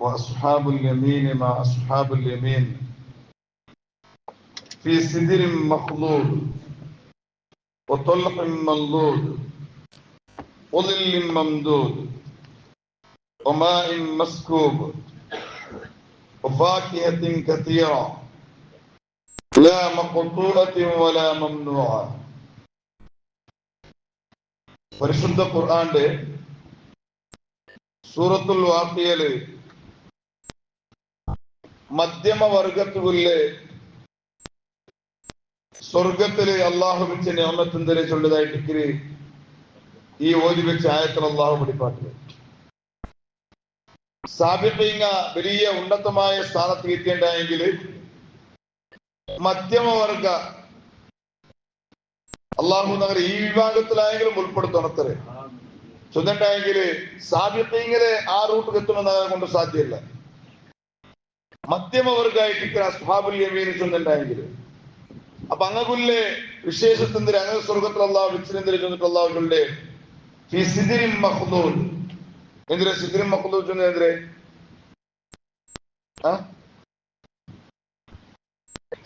وأصحاب اليمين مع أصحاب اليمين في سدر مخلود وطلق منضود وظل ممدود وماء مسكوب وفاكهة كثيرة لا مقطوعة ولا ممنوعة പരിശുദ്ധ ഖുർആന്റെ സൂറത്തുൽ വാക്കിയല് മധ്യമ വർഗത്തുവിൽ സ്വർഗത്തിൽ അള്ളാഹു വെച്ച് നിയമത്തിന്റെ ചൊല്ലതായിട്ട് ഈ ഓതി വെച്ച ആയത്തിൽ അള്ളാഹു പഠിപ്പാട്ടിൽ സാബിപ്പിങ്ങ വലിയ ഉന്നതമായ സ്ഥാനത്ത് എത്തിയിട്ടുണ്ടെങ്കിൽ മധ്യമവർഗ അള്ളാഹു നഗർ ഈ വിഭാഗത്തിലായെങ്കിലും ഉൾപ്പെടുത്തണത്തരെ ചൊന്നിട്ടായെങ്കിൽ സാബിപ്പിങ്ങിലെ ആ റൂട്ട് എത്തുമെന്ന് കൊണ്ട് സാധ്യമല്ല മധ്യമവർഗമായിട്ട് അസ്ഹാബുൽ യമീൻ ചെന്നുണ്ടായെങ്കിൽ അപ്പൊ അങ്ങകുല്ലെ വിശേഷത്തിന്റെ അങ്ങനെ സ്വർഗത്തിലുള്ള അള്ളാഹു ചെന്നിട്ടുള്ള ചൊന്നിട്ട് അള്ളാഹുകളുടെ ഫിസിദിരിൻ മഹ്ദൂദ് എന്തിനാ സിദ്ധിരും മക്കളു ചൊന്ന എന്തിരെ ആ?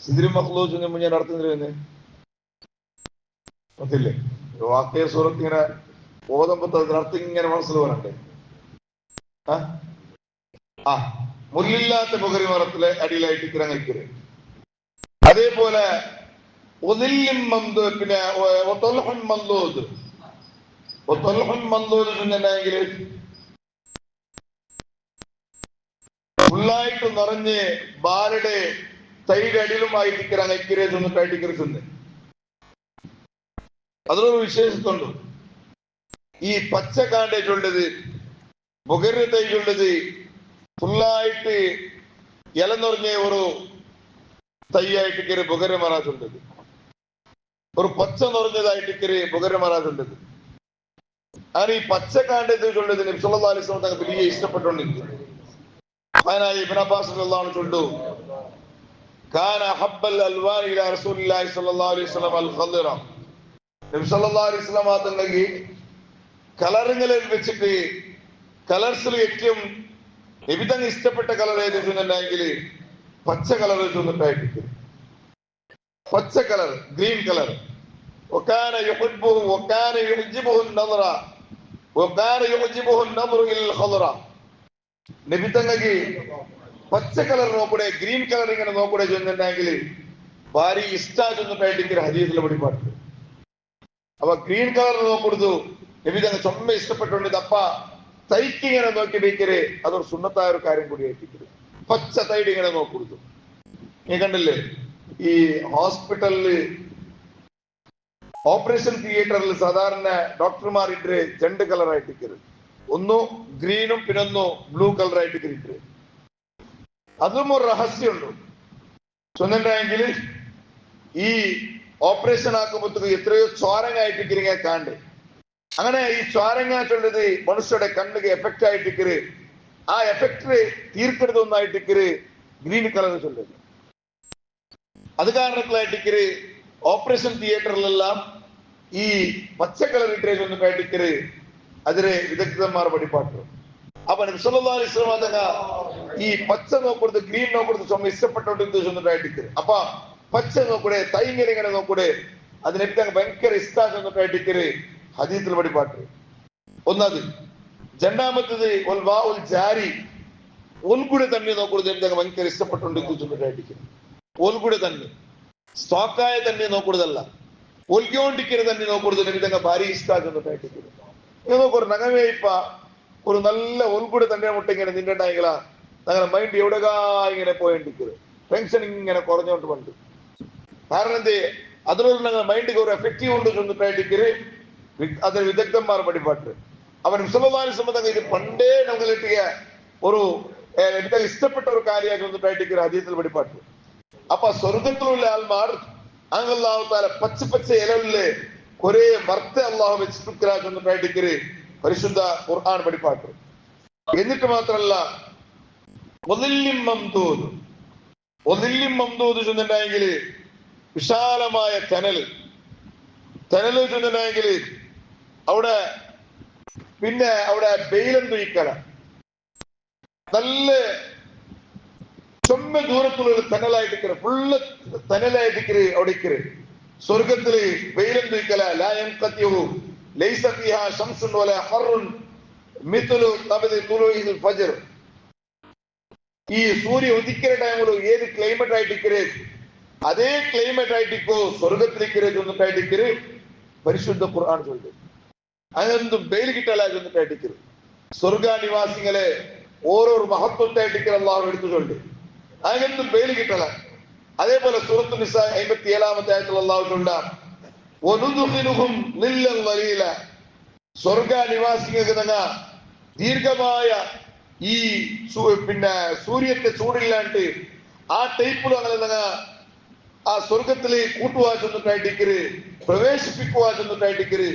സിദ്ധിരും മക്കളു ചൊന്ന ഞാൻ അർത്ഥം എന്തിനെ വാക്കിയ സുഹൃത്ത് ഇങ്ങനെ ബോധം അതിനർത്ഥം ഇങ്ങനെ മനസ്സിൽ വരണ്ടേ? ആ. മുല്ലില്ലാത്ത പുകരി മറത്തിലെ അടിയിലായിട്ട് കിരങ്ങിക്കര് അതേപോലെ പിന്നെ ഒത്തൊൽഹുൻ മന്ദൂദ്. ചെന്നുണ്ടെങ്കിൽ ഫുള്ളായിട്ട് നിറഞ്ഞ് ബാലയുടെ തൈയുടെ അടിയിലുമായിരിക്കണം ഐക്യരെ ചെന്നിട്ടായിട്ട് കിടക്കുന്നത് അതിലൊരു വിശേഷത്തുണ്ട്. ഈ പച്ച കാണ്ടേറ്റുള്ളത് മുഖര തൈകളുള്ളത് ഫുള്ളായിട്ട് ഇല നിറഞ്ഞ ഒരു തൈയായിട്ട് കയറി ബുഗര മറാജുണ്ടത് ഒരു പച്ച നിറഞ്ഞതായിട്ട് കയറി ബുഗര മറാജുണ്ടത് അങ്ങനെ ഈ പച്ച കാണ്ടേറ്റുള്ളത് നബ്സല്ലാ അലിസ്ലാം തങ്ങൾ വലിയ ഇഷ്ടപ്പെട്ടുകൊണ്ടിരിക്കുന്നത് മഹാനായ ഇബിൻ അബ്ബാസ് ചൊല്ലു ഖദ്റ. നബി അലൈഹി വസല്ലം വെച്ചിട്ട് കളർസിൽ ഏറ്റവും നബിതങ്ങൾ ഇഷ്ടപ്പെട്ട കളർ ഏത് വെച്ചിട്ടുണ്ടെങ്കിൽ പച്ച കളർ വെച്ചിട്ടുണ്ടായിട്ട് പച്ച കളർ ഗ്രീൻ കളർ وكان يحبه وكان يعجبه النظر وكان يعجبه النظر الى الخضراء നബി തങ്ങൾക്ക് പച്ച കളർ നോക്കൂടെ ഗ്രീൻ കളർ ഇങ്ങനെ നോക്കൂടെ ചെന്നിട്ടുണ്ടെങ്കിൽ ഭാര്യ ഇഷ്ട ചെന്നിട്ടായിട്ട് ഹദീസിലെ വെളിപ്പാട്ട് അപ്പൊ ഗ്രീൻ കളർ നോക്കൊടുത്തു നബി തങ്ങൾ ചൊമ്മ ഇഷ്ടപ്പെട്ടുണ്ട് അപ്പ തൈക്ക് ഇങ്ങനെ നോക്കി വെക്കര് അതൊരു സുന്നത്തായ ഒരു കാര്യം കൂടി ആയിട്ടിക്കരുത് പച്ച തൈഡ് ഇങ്ങനെ നോക്കൊടുത്തു നീ കണ്ടില്ലേ? ഈ ഹോസ്പിറ്റലിൽ ഓപ്പറേഷൻ തിയേറ്ററിൽ സാധാരണ ഡോക്ടർമാർ ഇട്ട് രണ്ട് കളറായിട്ട് ഇക്കരുത് ഒന്നു ഗ്രീനും പിന്നൊന്നു ബ്ലൂ കളറായിട്ട് ആയിട്ട് അതും ഒരു രഹസ്യമുണ്ട്. ചൊന്നുണ്ടെങ്കിൽ ഈ ഓപ്പറേഷൻ ആക്കുമ്പോഴത്തേക്ക് എത്രയോ ചോരങ്ങായിട്ട് കിരിങ്ങ കാണ്ട്. അങ്ങനെ ഈ ചൊല്ലത് മനുഷ്യരുടെ കണ്ണുക്ക് എഫക്റ്റ് ആയിട്ടിക്കര് ആ എഫക്റ്റ് തീർക്കരുത് ഒന്നായിട്ടിക്കര് ഗ്രീൻ കളർ ചൊല്ലത് അത് കാരണത്തിലായിട്ടിക്കര് ഓപ്പറേഷൻ തിയേറ്ററിലെല്ലാം ഈ പച്ച കളർ ഇട്ടേ കാട്ടിക്കര് അതിരെ വിദഗ്ധന്മാർ പഠിപ്പാട്ടു അപ്പൊ അലിസ്ലാം തങ്ങ ഈ പച്ച നോക്കൊടുത്ത് ഗ്രീൻ നോക്കൊടുത്ത് ചുമ ഇഷ്ടപ്പെട്ടോണ്ട് ചൊന്നിട്ടായിട്ടിക്കര് അപ്പൊ പച്ച നോക്കൂടെ തൈ ഇങ്ങനെ നോക്കൂടെ അതിനെപ്പറ്റി ഭയങ്കര ഇഷ്ടാ ചൊന്നിട്ടായിട്ടിക്കര് ഹദീത്തിൽ പഠിപ്പാട്ട് ഒന്നത് രണ്ടാമത്തത് ഉൽ ജാരി. ഒൽകൂടെ തന്നെ നോക്കുന്നത് എനിക്ക് ഭയങ്കര ഇഷ്ടപ്പെട്ടുണ്ട് ചൊന്നിട്ടായിട്ടിക്കര് ഓൽകൂടെ തന്നെ. സ്റ്റോക്കായ തന്നെ നോക്കുന്നതല്ല ഒൽക്കൊണ്ടിരിക്കുന്ന തന്നെ നോക്കുന്നത് എനിക്ക് ഭാര്യ ഇഷ്ടാ ചൊന്നിട്ടായിട്ടിക്കര് നിങ്ങൾക്ക് ഒരു നഗമേയിപ്പ ഒരു നല്ല ഒൽകൂടെ തന്നെ മുട്ട ഇങ്ങനെ നിന്നിട്ടായെങ്കിലാ ഞങ്ങളുടെ മൈൻഡ് എവിടെകാ ഇങ്ങനെ പോയിട്ടിരിക്കുന്നത് ടെൻഷൻ ഇങ്ങനെ കുറഞ്ഞോണ്ട് പണ്ട് കാരണം എന്തേ? അതിനോട് ഞങ്ങളുടെ മൈൻഡിക്ക് ഒരു എഫക്റ്റീവ് ഉണ്ട് ചൊന്നിട്ടായിട്ടിക്കര് വിദഗ്ധന്മാർ പഠിപ്പാട്ട് അവൻ വിശ്വമാന സംബന്ധം ഇത് പണ്ടേ നമുക്ക് കിട്ടിയ ഒരു എനിക്ക് ഇഷ്ടപ്പെട്ട ഒരു കാര്യമാക്കി വന്നിട്ടായിട്ടിക്കര് അതീതത്തിൽ പഠിപ്പാട്ട് അപ്പൊ സ്വർഗത്തിലുള്ള ആൾമാർ അങ്ങല്ലാവത്താല പച്ച പച്ച ഇലകളിലെ കൊറേ മർത്ത അള്ളാഹു വെച്ചിട്ടുണ്ടായിട്ടിക്കര് പരിശുദ്ധ ഖുർആൻ പഠിപ്പാട്ട് എന്നിട്ട് മാത്രല്ല ഒതില്യം മംദൂദ്. ഒതില്യം മംദൂദ് ചെന്നിട്ടുണ്ടെങ്കിൽ വിശാലമായ കനൽ കനൽ ചെന്നിട്ടുണ്ടെങ്കിൽ അവിടെ പിന്നെ അവിടെ ബെയിലം തുയിക്കല നല്ല ചൊമ്മ ദൂരത്തുള്ള ഒരു തനലായിട്ടിക്കറ് ഫുള്ള് തനലായിട്ടിക്കറ് അവിടെ ഇക്കറ് സ്വർഗത്തിൽ വെയിലും ലായം കത്യവും ലൈസ ഫിഹ ശംസുൻ വല ഹറുൻ മിഥുലു തബദി തുലൂഇൽ ഫജ്ർ. ഈ സൂര്യ ഉദിക്കുന്ന ടൈമിൽ ഏത് ക്ലൈമറ്റ് ആയിട്ടിക്കറ് അതേ ക്ലൈമറ്റ് ആയിട്ടിക്കോ സ്വർഗത്തിലിക്കറ് ചൊന്നിട്ടായിട്ടിക്കറ് പരിശുദ്ധ ഖുർആൻ ചൊല്ലു. അതൊന്നും വെയിൽ കിട്ടല ചൊന്നിട്ടായിട്ടിക്കറ് സ്വർഗ നിവാസികളെ ഓരോരു മഹത്വത്തായിട്ടിക്കറ് അള്ളാഹു എടുത്തു ചൊല്ലു അതിനൊന്നും വെയിൽ കിട്ടല അതേപോലെ സൂറത്ത് നിസ അമ്പത്തി ഏഴാമത്തെ ആയത്തിൽ അള്ളാഹു ചൊല്ലാം ഒനുദുഹിനുഹും നില്ലൽ വലീല സ്വർഗ നിവാസികൾക്ക് തങ്ങ ദീർഘമായ ഈ സു- പിന്നെ സൂര്യന്റെ ചൂടില്ലാണ്ട് ആ ടൈപ്പിലും അങ്ങനെ തങ്ങ ആ സ്വർഗത്തിൽ കൂട്ടുവാ ചെന്നിട്ടായിട്ടിക്കര് പ്രവേശിപ്പിക്കുവാ ചെന്നിട്ടായിട്ടിക്കര്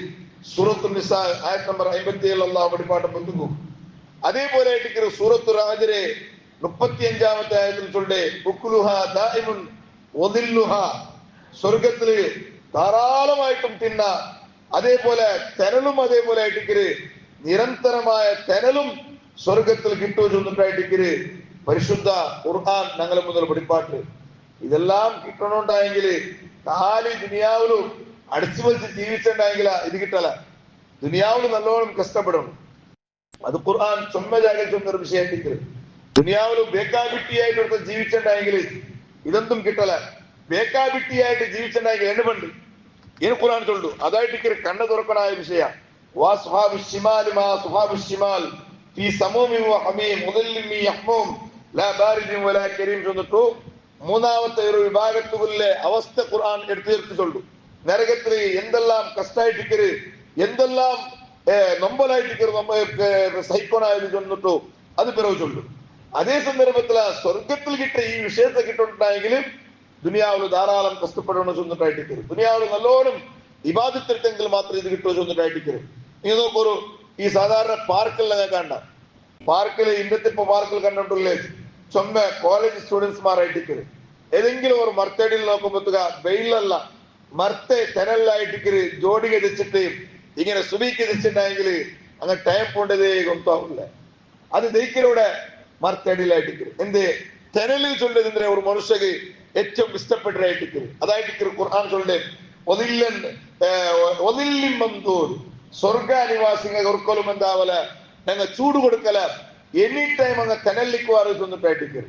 സൂറത്ത് നിസ ആയത് നമ്പർ അമ്പത്തി ഏഴ് അള്ളാഹു വെളിപ്പാട്ടം ബന്ധുക്കും അതേപോലെ ആയിട്ടിക്കര് സൂറത്ത് രാജരെ മുപ്പത്തി അഞ്ചാമത്തെ ആയത്തിൽ ചൊല്ലേ ഉക്കുലുഹ ദായിമുൻ ഒതില്ലുഹ സ്വർഗത്തിൽ ധാരാളമായിട്ടും തിന്ന അതേപോലെ തെനലും അതേപോലെ ആയിട്ടിക്കര് നിരന്തരമായ തെനലും സ്വർഗത്തിൽ കിട്ടുമെന്നിട്ടായിട്ടിക്കര് പരിശുദ്ധ ഖുർആൻ ഞങ്ങളെ മുതൽ വെളിപ്പാട്ട് ഇതെല്ലാം കിട്ടണുണ്ടായെങ്കിൽ കാലി ദുനിയാവിലും അടിച്ചു വലിച്ച് ജീവിച്ചിട്ടുണ്ടായെങ്കിൽ ഇത് കിട്ടല ദുനിയാവിൽ നല്ലോണം കഷ്ടപ്പെടണം അത് ഖുർആൻ ചുമ്മജാകെ ചൊന്നൊരു വിഷയത്തിക്കല് ദുനിയാവിൽ ബേക്കാബിട്ടിയായിട്ട് ഒരുത്തൻ ജീവിച്ചിട്ടുണ്ടെങ്കിൽ ഇതൊന്നും കിട്ടല ബേക്കാബിട്ടിയായിട്ട് ജീവിച്ചിട്ടുണ്ടെങ്കിൽ എണ്ണുണ്ട് ಏನು ಕುರಾನ್ ಚೊಲ್ಲು ಅದಾಯ್ಟಿಕ್ಕೆ ಕಣ್ಣ ದೊರಕನಾಯ ವಿಷಯ ವಾ ಸುಹಾಬು ಶಿಮಾಲ್ ಮಾ ಸುಹಾಬು ಶಿಮಾಲ್ ಫಿ സമൂമി ഹമീം മുതല്ലിമി യഹ്മൂം ലാ ബാരിദിൻ വലാ കരീം ചൊന്നിട്ടു മൂന്നാമത്തെ ഒരു വിഭാഗത്തുകളിലെ അവസ്ഥ ഖുർആൻ എടുത്തു തീർത്ത് ചൊല്ലു നരകത്തിൽ എന്തെല്ലാം കഷ്ടായിട്ടിക്കര് എന്തെല്ലാം നൊമ്പലായിട്ടിക്കര് നമ്മ സൈക്കോണായത് ചൊന്നിട്ടു അത് പിറവ് ചൊല്ലു അതേ സന്ദർഭത്തിൽ സ്വർഗത്തിൽ കിട്ടിയ ഈ വിഷയത്തെ കിട്ടുന്നുണ്ടായെങ്കിലും ദുനിയാവിൽ ധാരാളം കഷ്ടപ്പെടണം ചൊന്നിട്ടായിട്ടിക്കര് ദുനിയാവിൽ നല്ലോണം ഇബാദിത്തെടുത്തെങ്കിൽ മാത്രമേ ഇത് കിട്ടുമോ ചൊന്നിട്ടായിട്ടിക്കര് നീ നോക്കൊരു ഈ സാധാരണ പാർക്കിൽ കണ്ട പാർക്കിൽ ഇന്നത്തെ ഇപ്പൊ പാർക്കിൽ കണ്ടിട്ടില്ലേ ചൊമ്മ കോളേജ് സ്റ്റുഡൻസ്മാരായിട്ടിക്കര് ഏതെങ്കിലും ഒരു മർത്തേടിയിൽ നോക്കുമ്പോഴത്തേക്ക് വെയിലല്ല മർത്ത് തെനലിലായിട്ട് ജോഡി ഗതിച്ചിട്ട് ഇങ്ങനെ സുബിക്ക് എതിച്ചിട്ടായെങ്കിൽ അങ്ങനെ ടൈം പോണ്ടതേ കൊന്താവില്ല അത് ദൈക്കലൂടെ മർത്തടിയിലായിട്ട് എന്ത്? തെനലിൽ ചൊല്ലതിന്റെ ഒരു മനുഷ്യക്ക് ഏറ്റവും ഇഷ്ടപ്പെട്ടതായിട്ട് അതായിട്ട് ഖുർആൻ ചൊല്ലേ ഒതില്ലൻ ഒതില്ലിൻ മന്തൂർ സ്വർഗ നിവാസിങ്ങൾ ഒർക്കൊലും എന്താവല? ഞങ്ങൾ ചൂട് കൊടുക്കല. എനി ടൈം അങ്ങ് കനലിക്കുവാറ് ചൊന്നിട്ടായിട്ട്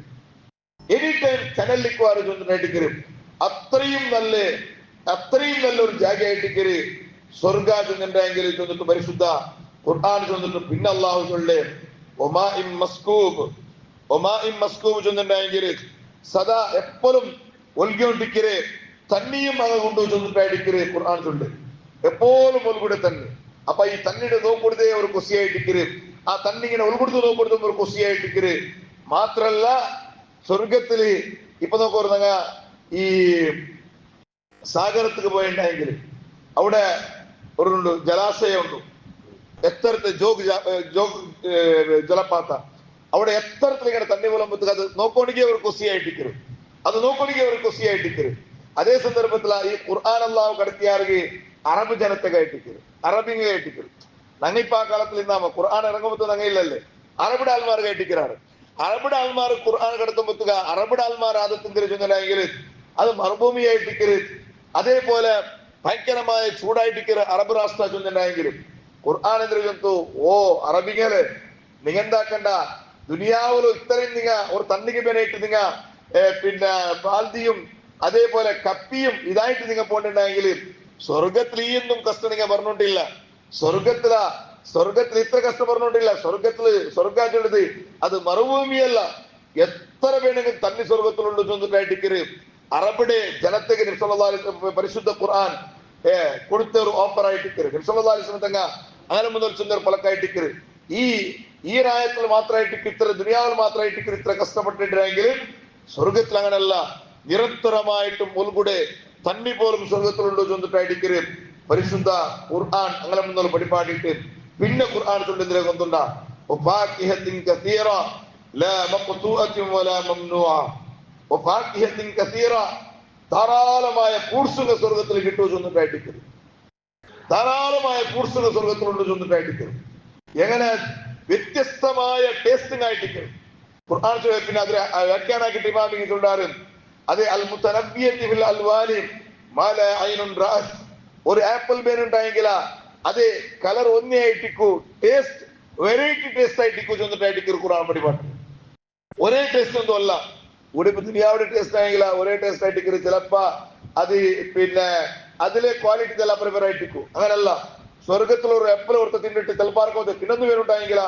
എനി ടൈം കനലിക്കുവാറ് ചൊന്നിട്ടായിട്ട് അത്രയും നല്ല അത്രയും നല്ലൊരു ജാഗയായിട്ടിക്കര് സ്വർഗ ചെന്നിട്ടെങ്കിൽ ചെന്നിട്ട് പരിശുദ്ധ ഖുർആൻ ചെന്നിട്ട് പിന്നെ അള്ളാഹു ചൊല്ലേ ഒമാ ഇം മസ്കൂബ് ഒമാ ഇം മസ്കൂബ് ചൊന്നിട്ടെങ്കിൽ സദാ എപ്പോഴും ഒൽകൊണ്ടിക്കര് തന്നെയും അത് കൊണ്ടു ചൊന്നിട്ടായിട്ടിക്കര് ഖുർആൻ ചൊല്ല്. എപ്പോഴും ഒൽകൂടെ തന്നെ. അപ്പൊ ഈ തന്നിയുടെ നോക്കൊടുത്തേ ഒരു കൊസിയായിട്ടിക്കര് ആ തണ്ണിങ്ങനെ ഉൾക്കൊടുത്ത് നോക്കൊടുത്തും ഒരു കൊസിയായിട്ടിക്കര് മാത്രല്ല സ്വർഗത്തിൽ ഇപ്പൊ നോക്കുറങ്ങ ഈ సాగరత్తుకు పోయిండు ఆయన ఆవిడ రెండు జలాశయం ఉండు ಎತ್ತರತೆ ಜೋಗ ಜೋಗ ಜಲಪಾತ ಅವಡ ಎತ್ತರ ತೆಗೆದ ತಣ್ಣಿ ಹೊಲ ಮುತ್ತ ಅದು ನೋಕೋಣಿಗೆ ಅವರು ಖುಷಿಯಾಯಿಟ್ಟಿದ್ರು ಅದು ನೋಕೋಣಿಗೆ ಅವರು ಖುಷಿಯಾಯಿಟ್ಟಿದ್ರು ಅದೇ ಸಂದರ್ಭದಲ್ಲಿ ಈ ಕುರ್ಆನ್ ಅಲ್ಲಾವು கடத்தியாருக்கு அரபு ஜனத்தை கைட்டிக்கிறது அரபிங்க கைட்டிக்கிறது நாங்க இப்ப காலத்துல நாம குர்ஆன் இறங்கும்போது நாங்க இல்ல இல்ல அரபு டால்மார் கைட்டிக்கிறாரு அரபு டால்மார் குர்ஆன் கடத்தும்போது அரபு டால்மார் ஆதத்தின் தெரிஞ்சுங்களா அது மறுபூமி கைட்டிக்கிறது അതേപോലെ ഭയങ്കരമായ ചൂടായിട്ടിക്കര് അറബ് രാഷ്ട്ര ചൊന്നുണ്ടായെങ്കിലും ഖുർആൻ എന്തു ഓ അറബികൾ നിങ്ങന്താക്കണ്ട? ദുനിയാവിലും ഇത്രയും നിങ്ങ ഒരു തണ്ണിക്ക് പേനായിട്ട് നിങ്ങ പിന്നെ ബാൽദിയും അതേപോലെ കപ്പിയും ഇതായിട്ട് നിങ്ങൾ പോയിട്ടുണ്ടെങ്കിൽ സ്വർഗത്തിൽ ഈ ഒന്നും കഷ്ടം നിങ്ങൾ പറഞ്ഞോണ്ടില്ല. സ്വർഗത്തില സ്വർഗത്തിൽ ഇത്ര കഷ്ടം പറഞ്ഞോണ്ടില്ല. സ്വർഗത്തിൽ സ്വർഗാച്ചുള്ളത് അത് മറുഭൂമിയല്ല. എത്ര വേണമെങ്കിൽ തന്നി സ്വർഗത്തിലുണ്ട് ചൊന്നിട്ടായിട്ടിക്കര് അറബിടെ ജനത്തേക്ക് നിർസലാ പരിശുദ്ധ ഖുർആൻ കൊടുത്ത ഒരു ഓഫർ ആയിട്ടിക്കര് നിർസലാ തങ്ങ അങ്ങനെ മുതൽ ചൊന്നർ പലക്കായിട്ടിക്കര് ഈ ഈ രായത്തിൽ മാത്രമായിട്ട് ഇത്ര ദുനിയാവിൽ മാത്രമായിട്ട് ഇത്ര കഷ്ടപ്പെട്ടിട്ടുണ്ടെങ്കിൽ സ്വർഗത്തിൽ അങ്ങനല്ല നിരന്തരമായിട്ടും മുൽകൂടെ തന്നി പോലും സ്വർഗത്തിലുണ്ടോ ചൊന്നിട്ടായിട്ടിക്കര് പരിശുദ്ധ ഖുർആൻ അങ്ങനെ മുതൽ പഠിപ്പാടിയിട്ട് പിന്നെ ഖുർആൻ ചൊല്ലുന്നതിനെ കൊണ്ടുണ്ട ഒപ്പാക്കിയത്തിൻ കസീറ ധാരാളമായ കൂർസുകൾ സ്വർഗത്തിൽ കിട്ടുമോ ചൊന്നിട്ടായിട്ടിക്കരുത് ധാരാളമായ കൂർസുകൾ സ്വർഗത്തിലുണ്ട് ചൊന്നിട്ടായിട്ടിക്കരുത് എങ്ങനെ വ്യത്യസ്തമായ ടേസ്റ്റിംഗ് ആയിട്ടിക്കരുത് ഖുർആൻ പിന്നെ അതിനെ വ്യാഖ്യാനാക്കിയിട്ട് ഇമാമിങ്ങിട്ടുണ്ടാറ് അത് അൽ മുത്തനബിയത്തിൽ അൽവാലി മാല അയിനുണ്ടാസ് ഒരു ആപ്പിൾ മേൻ ഉണ്ടായെങ്കിൽ അത് കളർ ഒന്നേ ആയിട്ടിക്കൂ ടേസ്റ്റ് വെറൈറ്റി ടേസ്റ്റ് ആയിട്ടിക്കൂ ചെന്നിട്ടായിട്ടിക്കൂ ഖുർആൻ പടിപാട്ട് ഒരേ ടേസ്റ്റ് എന്തോ അല്ല ഉടുപ്പ് ദുനിയാവിടെ ടേസ്റ്റ് ആണെങ്കിൽ ഒരേ ടേസ്റ്റ് ആയിട്ടിക്കു ചിലപ്പോ അത് പിന്നെ അതിലെ ക്വാളിറ്റി ചില പ്രിഫർ ആയിട്ടിക്കു അങ്ങനല്ല. സ്വർഗത്തിൽ ഒരു എപ്പൽ ഒരുത്ത തിന്നിട്ട് ചിലപ്പോൾ തിന്നൊന്നു പേരുണ്ടായെങ്കില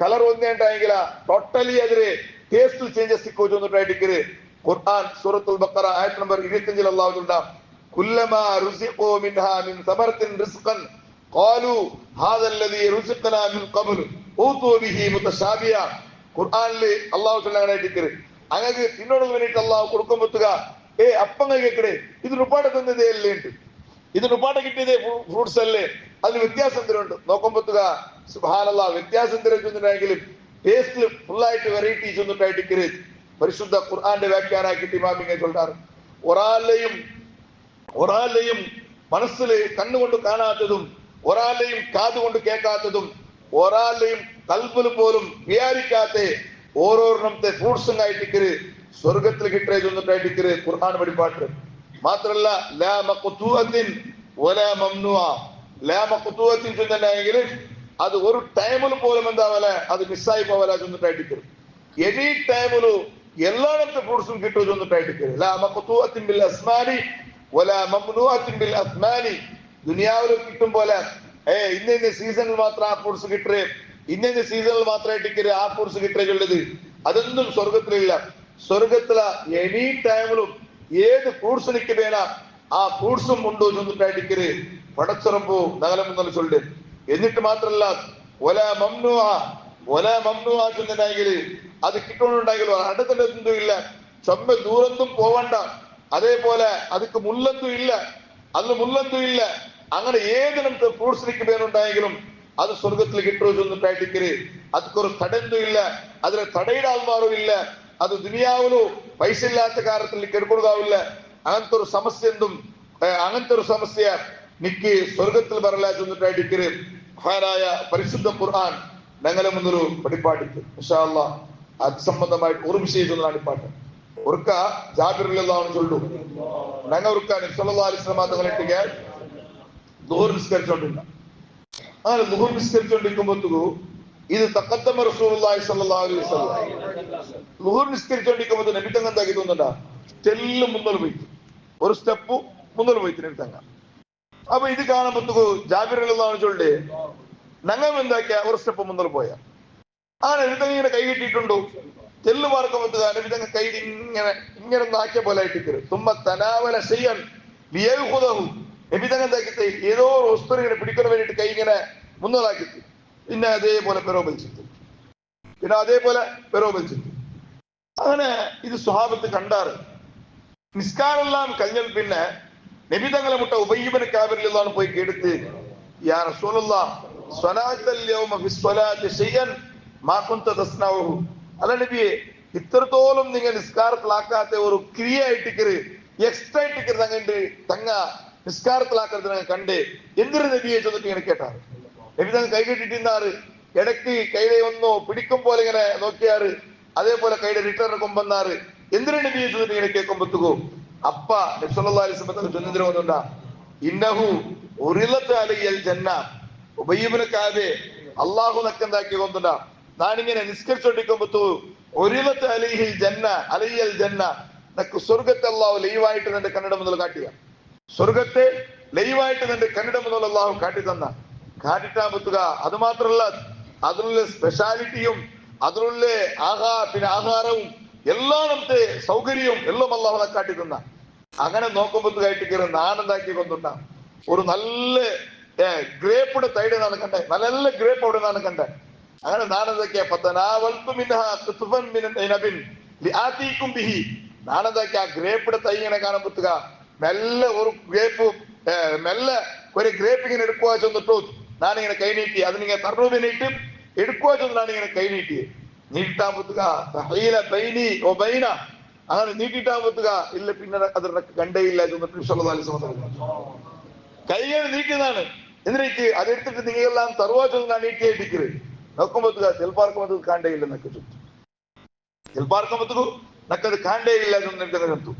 കളർ ഒന്നേ ഉണ്ടായെങ്കില ടോട്ടലി അതിൽ ടേസ്റ്റ് ചേഞ്ചസ് ചെന്നിട്ടായിട്ടിക്കു ഖുർആൻ സൂറത്തുൽ ബക്കറ ആയത്ത് നമ്പർ ഇരുപത്തിയഞ്ചിൽ അള്ളാഹുണ്ടാം കുല്ലമാ റുസിഖു മിൻഹാ മിൻ സമറത്തിൻ റിസ്ഖൻ. ഖാലു ഹാദാ അല്ലദീ റുസിഖനാ മിൻ ഖബ്ൽ ഊതു ബിഹി മുതശാബിയ ഖുർആനിൽ അള്ളാഹു ചൊല്ലാനായിട്ടിക്കറ് അങ്ങക്ക് തിന്നോട് വേണ്ടിയിട്ട് അള്ളാഹു കൊടുക്കുമ്പോത്തുക ഏ അപ്പങ്ങ കേക്കടേ ഇത് നുപ്പാടെ തന്നതേ അല്ലേ ഉണ്ട് ഇത് നുപ്പാടെ കിട്ടിയതേ ഫ്രൂട്ട്സ് അല്ലേ അതിന് വ്യത്യാസം എന്തിനുണ്ട് നോക്കുമ്പോത്തുക സുഹാനല്ല വ്യത്യാസം തിരഞ്ഞെങ്കിലും ടേസ്റ്റിൽ ഫുള്ളായിട്ട് വെറൈറ്റി ചെന്നിട്ടായിട്ടിക്കര് പരിശുദ്ധ ഖുർആന്റെ വ്യാഖ്യാനാക്കിയിട്ട് ഇമാമിങ്ങ ചൊല്ലാറ് ഒരാളെയും ഒരാളെയും മനസ്സിൽ കണ്ണുകൊണ്ട് കാണാത്തതും ഒരാളെയും കാതുകൊണ്ട് കേൾക്കാത്തതും ഒരാളെയും കൽപ്പിൽ പോലും വിചാരിക്കാത്ത ഓരോരണത്തെ ഫ്രൂട്ട്സും ആയിട്ടിക്കര് സ്വർഗത്തിൽ കിട്ടേ ചെന്നിട്ടായിട്ടിക്കര് ഖുർആൻ പഠിപ്പാട്ട് മാത്രല്ല ലാ മഖ്തൂഅത്തിൻ വലാ മംനുഅ ലാ മഖ്തൂഅത്തിൻ ചെന്നിട്ടുണ്ടെങ്കിൽ അത് ഒരു ടൈമിൽ പോലും എന്താവല അത് മിസ്സായി പോവല ചെന്നിട്ടായിട്ടിക്കര് എനി ടൈമിലു എല്ലായിടത്തെ ഫ്രൂട്ട്സും കിട്ടും ചെന്നിട്ടായിട്ടിക്കര് ലാ മഖ്തൂഅത്തിൻ ബിൽ അസ്മാനി വലാ മംനുഅത്തിൻ ബിൽ അസ്മാനി. ദുനിയാവിൽ കിട്ടും പോലെ. ഏ ഇന്ന ഇന്ന സീസണിൽ മാത്രം ആ ഫ്രൂട്ട്സ് കിട്ടേ ഇന്ന സീസണിൽ മാത്രമായിട്ട് ആ കോഴ്സ് കിട്ടുള്ളത് അതൊന്നും സ്വർഗത്തിലില്ല സ്വർഗത്തിൽ എനി ടൈമിലും ഏത് ഫ്രൂട്ട്സ് എനിക്ക് വേണം ആ ഫ്രൂട്ട്സും ഉണ്ടോ ചെന്നിട്ടായിരിക്കര് പടച്ചുറമ്പോ നഗലം എന്നുള്ള എന്നിട്ട് മാത്രമല്ല ഒല മംനുവ ഒല മംനുവ ചെന്നിട്ടുണ്ടെങ്കിൽ അത് കിട്ടണമെന്നുണ്ടെങ്കിൽ അടുത്തത് എന്തും ഇല്ല. ചൊമ്മ ദൂരത്തും പോവണ്ട. അതേപോലെ അതിക്ക് മുല്ലത്തും ഇല്ല. അതിൽ മുല്ലത്തും ഇല്ല. അങ്ങനെ ഏത് നമുക്ക് ഫ്രൂട്ട്സ് എനിക്ക് വേണുണ്ടായെങ്കിലും ಅದು ಸ್ವರ್ಗದಲ್ಲಿ ಇಟ್ಟಿರೋದು ಒಂದು ಪ್ರಾಟಿಕ್ರಿ ಅದಕ್ಕೊರು ತಡೆಂದು ಇಲ್ಲ ಅದರ ತಡೆಯಿಡಾಲ್ಮಾರು ಇಲ್ಲ ಅದು ದುನಿಯಾವಲು ವಯಸ್ಸಿಲ್ಲಾತ ಕಾರಣದಲ್ಲಿ ಕೆಡ್ಕೊಡುದಾವಿಲ್ಲ അങ്ങനത്തെ ഒരു സമസ്യ എന്തും അങ്ങനത്തെ ഒരു സമസ്യ നിക്ക് സ്വർഗത്തിൽ വരലാറ്റുന്നിട്ടായിരിക്കരു മഹാനായ പരിശുദ്ധ ഖുർആൻ ഞങ്ങളെ മുന്നൊരു പടിപ്പാട്ടിക്ക് ഇഷാള്ള അത് സംബന്ധമായിട്ട് ഉറുമി ചെയ്തൊന്നാണ് പാട്ട് ഒർക്ക ജാബിറിലെല്ലാം ചൊല്ലു ഞങ്ങൾ ഉറക്കാൻ നിസ്സല്ലാ അലിസ്ലമാ തങ്ങളിട്ടിക്കാൻ ദൂർ നിസ്കരിച്ചോണ്ടില്ല അങ്ങനെ ദുഹൂർ നിസ്കരിച്ചോണ്ടിരിക്കുമ്പോഴത്തേക്കു ഇത് തക്കത്തമ്മ അലൈഹി വസല്ലം. ദുഹൂർ നിസ്കരിച്ചോണ്ടിരിക്കുമ്പോൾ നബി തങ്ങൾ എന്താക്കി തോന്നണ്ട ചെല്ലും മുന്നോട്ട് പോയി ഒരു സ്റ്റെപ്പ് മുന്നോട്ട് പോയി നബി അപ്പൊ ഇത് കാണുമ്പോ ജാബിർ അല്ലാഹു ചൊല്ലേ ഞങ്ങൾ എന്താക്കിയ? ഒരു സ്റ്റെപ്പ് മുന്നോട്ട് പോയ. ആ നബിതങ്ങ ഇങ്ങനെ കൈ കിട്ടിയിട്ടുണ്ടോ? മാർക്ക് മാർക്കുമ്പോൾ നബിതങ്ങ കൈ ഇങ്ങനെ ഇങ്ങനെ നാക്കിയ പോലെ ആയിട്ട് തുമ്മ തനാവല ചെയ്യാൻ നബിതങ്ങ എന്താക്കി ഏതോ ഒരു വസ്തു ഇങ്ങനെ പിടിക്കാൻ വേണ്ടിയിട്ട് കൈ ഇങ്ങനെ മുന്നോട്ടാക്കി പിന്നെ അതേപോലെ പെരോപലിച്ചിട്ട് പിന്നെ അതേപോലെ പെരോപലിച്ചിട്ട് അങ്ങനെ ഇത് സ്വഭാവത്ത് കണ്ടാറ്. നിസ്കാരെല്ലാം കഴിഞ്ഞാൽ പിന്നെ നബി തങ്ങളെ മുട്ട ഉബയ്യബന് കാബരിലാണ് പോയി കേടുത്ത് യാ റസൂലുള്ള അല്ല നബിയെ ഇത്രത്തോളം നിങ്ങൾ നിസ്കാരത്തിലാക്കാത്ത ഒരു ക്രിയ ആയിട്ടിക്കര് എക്സ്ട്രാ ആയിട്ടിക്കര് തങ്ങണ്ട് തങ്ങ. ഞങ്ങൾ കണ്ട്. എന്തൊരു നബിയെ ചെന്നിട്ട് ഇങ്ങനെ കേട്ടാറ് നബി തന്നെ കൈ കെട്ടിട്ടിരുന്നാറ് ഇടയ്ക്ക് കൈയിലെ ഒന്നോ പിടിക്കും പോലെ ഇങ്ങനെ നോക്കിയാറ്. അതേപോലെ കൈയുടെ റിട്ടേറിന് കൊമ്പന്നാറ് എന്തിനു നബിയെ ചെന്നിട്ട് ഇങ്ങനെ കേൾക്കുമ്പോത്തുകോ അപ്പ നബ്സല്ലാസ്ലം ചൊന്നിന്ദ്ര ഒന്നുണ്ടാ ഇന്നഹു ഉറിലത്ത് അലയ്യൽ ജന്ന. ഉബയ്യബിന് കാതെ അള്ളാഹു നക്കെന്താക്കി കൊണ്ടുണ്ടാ ഞാനിങ്ങനെ നിസ്കരിച്ചോണ്ടിരിക്കുമ്പത്തു ഒരിലത്ത് അലിഹിൽ ജന്ന അലയ്യൽ ജന്ന. നക്ക് സ്വർഗത്തെ അള്ളാഹു ലൈവായിട്ട് നിന്റെ കന്നഡ മുതൽ കാട്ടിയ സ്വർഗത്തെ ലൈവായിട്ട് കന്നഡ മുതൽ അള്ളാഹു കാട്ടി തന്ന കാട്ടിട്ടാൻ പറ്റുക അത് മാത്രമല്ല അതിനുള്ള സ്പെഷ്യാലിറ്റിയും അതിനുള്ള ആഹാ പിന്നെ ആഹാരവും എല്ലാ നമുക്ക് സൗകര്യവും എല്ലാം അള്ളാഹുനെ കാട്ടി തന്ന അങ്ങനെ നോക്കുമ്പോഴത്തേക്കായിട്ട് കയറി നാണെന്താക്കി കൊണ്ടുണ്ട ഒരു നല്ല ഗ്രേപ്പുടെ തൈഡ് എന്നാണ് കണ്ടേ നല്ല ഗ്രേപ്പ് അവിടെ നിന്നാണ് കണ്ടേ അങ്ങനെ നാണെന്തൊക്കെയാ ബിഹി. നാണെന്തൊക്കെ ആ ഗ്രേപ്പിടെ തൈ ഇങ്ങനെ കാണുമ്പോഴത്തേക്ക മെല്ലെ ഒരു ഗ്രേപ്പ് മെല്ലെ ഒരു ഗ്രേപ്പ് ഇങ്ങനെ എടുക്കുക ചെന്നിട്ടു നാനിങ്ങനെ കൈ നീട്ടി അതിനിങ്ങനെ തറു വേണ്ടിയിട്ട് എടുക്കുക ചെന്ന് നാനിങ്ങനെ കൈ നീട്ടി നീട്ടാകുമ്പോഴത്തേക്ക തഹീല ബൈനി ഓ ബൈന അങ്ങനെ നീട്ടിട്ടാകുമ്പോഴത്തേക്ക ഇല്ല പിന്നെ അതിനെ കണ്ടേ ഇല്ല ചെന്നിട്ട് സല്ലല്ലാഹു കൈകൾ നീട്ടിയതാണ് എന്നിട്ട് അതെടുത്തിട്ട് നിങ്ങളെല്ലാം തറുവാ ചെന്ന് നീട്ടിയായിട്ടിക്കരുത് നോക്കുമ്പോഴത്തേക്ക് ചെൽപ്പാർക്കുമ്പോൾ കണ്ടേ ഇല്ലെന്നൊക്കെ ചുറ്റും എൽപ്പാർക്കമ്പത്തുകു നക്കത് കാണ്ടേ ഇല്ല എന്നിട്ട്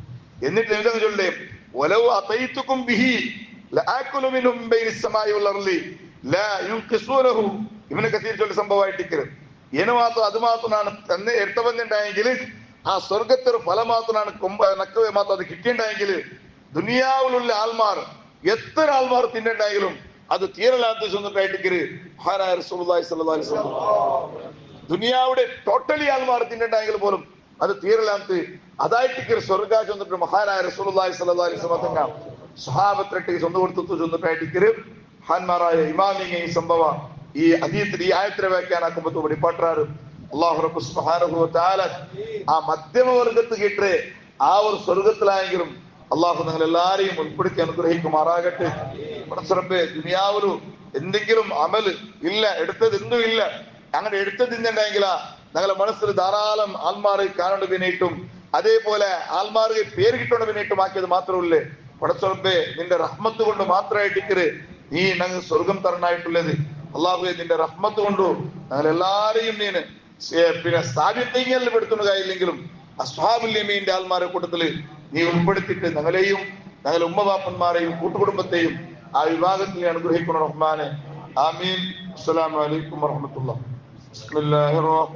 എന്നിട്ട് എന്തെന്ന് ചൊല്ലേ ولو أتيتكم به لآكل ഇവന് കസീർ ചൊല്ലി സംഭവമായിട്ടിക്കരുത് മാത്രം അത് മാത്രമാണ് തന്നെ എടുത്തവന്നുണ്ടായെങ്കിൽ ആ സ്വർഗത്തൊരു ഫലം മാത്രമാണ് കൊമ്പ നക്കവേ മാത്രം അത് കിട്ടിയിട്ടുണ്ടെങ്കിൽ ദുനിയാവിലുള്ള ആൾമാർ എത്ര ആൾമാർ തിന്നുണ്ടായെങ്കിലും അത് തീരലാത്ത ദുനിയാവിടെ റസൂലുള്ളാഹി അലൈഹി വസല്ലം. ദുനിയാവുടെ ടോട്ടലി ആൾമാർ തിന്നുണ്ടായെങ്കിൽ പോലും അത് തീരലാത്ത് അതായിട്ട് സ്വർഗ ചെന്നിട്ട് മഹാനായ അലൈഹി വസല്ലം തങ്ങ സ്വഹാബത്തിരട്ടിಗೆ സ്വന്തം കൊടുത്തു ചെന്നിട്ടായിട്ട് ഹാൻമാറായ ഇമാമിങ്ങ ഈ സംഭവം ഈ അതീത്തിൽ ഈ ആയത്തിനെ വ്യാഖ്യാനാക്കുമ്പോൾ വെളിപ്പാട്ടാറ് അള്ളാഹു റബ്ബ് സുബ്ഹാനഹു വതആല ആ മധ്യമ വർഗത്ത് കിട്ടേ ആ ഒരു സ്വർഗത്തിലായെങ്കിലും അള്ളാഹു നിങ്ങൾ എല്ലാരെയും ഉൾപ്പെടുത്തി അനുഗ്രഹിക്കുമാറാകട്ടെ. പടച്ചറബേ ദുനിയാവൊരു എന്തെങ്കിലും അമൽ ഇല്ല എടുത്തത് എന്തും ഇല്ല. അങ്ങനെ എടുത്തതിന്നുണ്ടെങ്കിലാ ഞങ്ങളെ മനസ്സിൽ ധാരാളം ആൽമാറ് പിന്നിട്ടും അതേപോലെ ആൽമാർക്ക് പേര് കിട്ടേണ്ട പിന്നിട്ടും ആക്കിയത് മാത്രമല്ലേ? പടച്ചറബേ നിന്റെ റഹ്മത്ത് കൊണ്ട് മാത്രമായിട്ടിക്കര് നീ ഞങ്ങൾ സ്വർഗം തരണായിട്ടുള്ളത്. അള്ളാഹുബെ നിന്റെ റഹ്മത്ത് കൊണ്ടു ഞങ്ങൾ എല്ലാരെയും നീന് പിന്നെ സ്ഥാപിത്തങ്ങളിൽ പെടുത്തുന്ന കാര്യമില്ലെങ്കിലും അസ്ഹാബുല്യമീന്റെ ആൽമാരെ കൂട്ടത്തിൽ നീ ഉൾപ്പെടുത്തിയിട്ട് ഞങ്ങളെയും ഞങ്ങളെ ഉമ്മബാപ്പന്മാരെയും കൂട്ടുകുടുംബത്തെയും ആ വിഭാഗത്തിൽ അനുഗ്രഹിക്കണം റഹ്മാനെ. ആമീൻ. അസ്സലാമു അലൈക്കും വറഹ്മത്തുള്ളാഹി ബിസ്മില്ലാഹിർ റഹ്മാനിർ